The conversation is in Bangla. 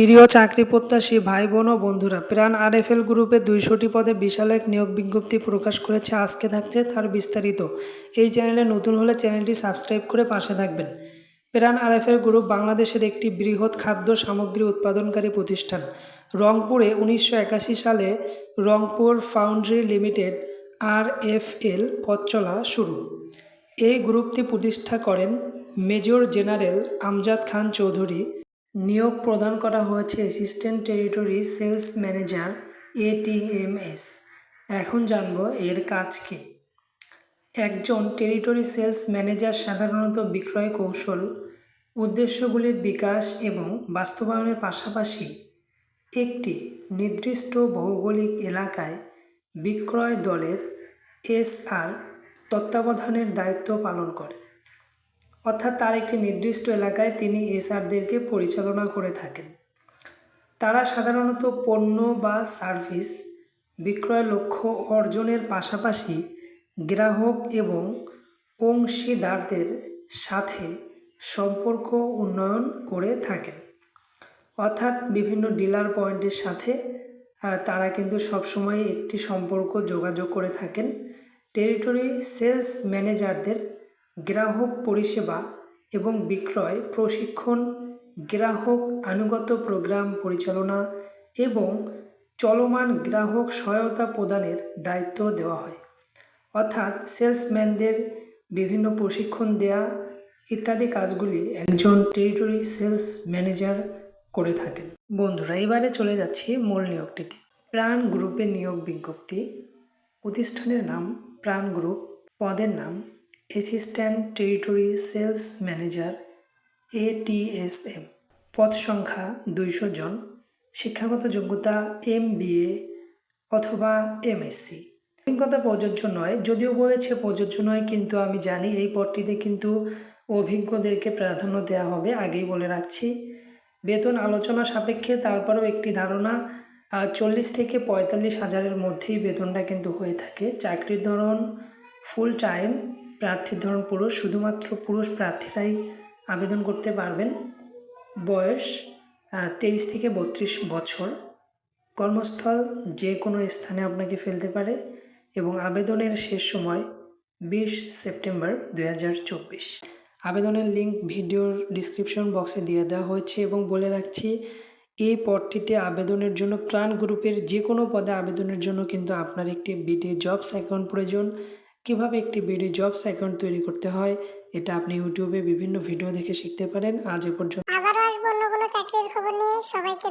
প্রিয় চাকরি প্রত্যাশী ভাই বোন ও বন্ধুরা, প্রাণ আর আরএফএল গ্রুপে দুইশোটি পদে বিশাল এক নিয়োগ বিজ্ঞপ্তি প্রকাশ করেছে, আজকে থাকছে তার বিস্তারিত। এই চ্যানেলে নতুন হলে চ্যানেলটি সাবস্ক্রাইব করে পাশে থাকবেন। প্রাণ আরএফএল গ্রুপ বাংলাদেশের একটি বৃহৎ খাদ্য সামগ্রী উৎপাদনকারী প্রতিষ্ঠান। রংপুরে উনিশশো একাশি সালে Rangpur foundry limited R F L পথ চলা শুরু। এই গ্রুপটি প্রতিষ্ঠা করেন মেজর জেনারেল আমজাদ খান চৌধুরী নিয়োগ প্রদান করা হয়েছে assistant territory sales manager ATMS এখন জানব এর কাজ কী। একজন টেরিটরি সেলস ম্যানেজার সাধারণত বিক্রয় কৌশল, উদ্দেশ্যগুলির বিকাশ এবং বাস্তবায়নের পাশাপাশি একটি নির্দিষ্ট ভৌগোলিক এলাকায় বিক্রয় দলের এসআর তত্ত্বাবধানের দায়িত্ব পালন করে। অর্থাৎ তার একটি নির্দিষ্ট এলাকায় তিনি এসআরদেরকে পরিচালনা করে থাকেন। তারা সাধারণত পণ্য বা সার্ভিস বিক্রয় লক্ষ্য অর্জনের পাশাপাশি গ্রাহক এবং অংশীদারদের সাথে সম্পর্ক উন্নয়ন করে থাকেন। অর্থাৎ বিভিন্ন ডিলার পয়েন্টের সাথে তারা কিন্তু সবসময় একটি সম্পর্ক যোগাযোগ করে থাকেন। টেরিটরি সেলস ম্যানেজারদের গ্রাহক পরিষেবা এবং বিক্রয় প্রশিক্ষণ, গ্রাহক আনুগত প্রোগ্রাম পরিচালনা এবং চলমান গ্রাহক সহায়তা প্রদানের দায়িত্ব দেওয়া হয়। অর্থাৎ সেলসম্যানদের বিভিন্ন প্রশিক্ষণ দেয়া ইত্যাদি কাজগুলি একজন টেরিটরি সেলস ম্যানেজার করে থাকেন। বন্ধুরা, এবারে চলে যাচ্ছি মূল নিয়োগটিতে। প্রাণ গ্রুপের নিয়োগ বিজ্ঞপ্তি। প্রতিষ্ঠানের নাম প্রাণ গ্রুপ, পদের নাম assistant territory sales manager ATSM পদ সংখ্যা দুইশো জন। শিক্ষাগত যোগ্যতা এম অথবা এমএসসি অভিজ্ঞতা প্রযোজ্য নয়। যদিও বলেছে প্রযোজ্য নয়, কিন্তু আমি জানি এই পদটিতে কিন্তু অভিজ্ঞদেরকে প্রাধান্য দেওয়া হবে। আগেই বলে রাখছি। বেতন আলোচনা সাপেক্ষে তারপরেও একটি ধারণা চল্লিশ থেকে পঁয়তাল্লিশ হাজারের মধ্যেই বেতনটা কিন্তু হয়ে থাকে। চাকরির ধরন ফুল টাইম প্রার্থীর ধরন পুরুষ, শুধুমাত্র পুরুষ প্রার্থীরাই আবেদন করতে পারবেন। বয়স তেইশ থেকে বত্রিশ বছর। কর্মস্থল যে কোনো স্থানে আপনাকে ফেলতে পারে এবং আবেদনের শেষ সময় বিশ সেপ্টেম্বর দুই হাজার চব্বিশ। আবেদনের লিঙ্ক ভিডিওর ডিসক্রিপশন বক্সে দিয়ে দেওয়া হয়েছে এবং বলে রাখছি, এই পদটিতে আবেদনের জন্য প্রাণ গ্রুপের যে কোনো পদে আবেদনের জন্য কিন্তু আপনার একটি বিডি জবস অ্যাকাউন্ট প্রয়োজন। কীভাবে একটি বিডি জবস অ্যাকাউন্ট তৈরি করতে হয়, এটা আপনি ইউটিউবে বিভিন্ন ভিডিও দেখে শিখতে পারেন। আজ এ পর্যন্ত আবার আসব অন্য কোনো চাকরির খবর নিয়ে। সবাইকে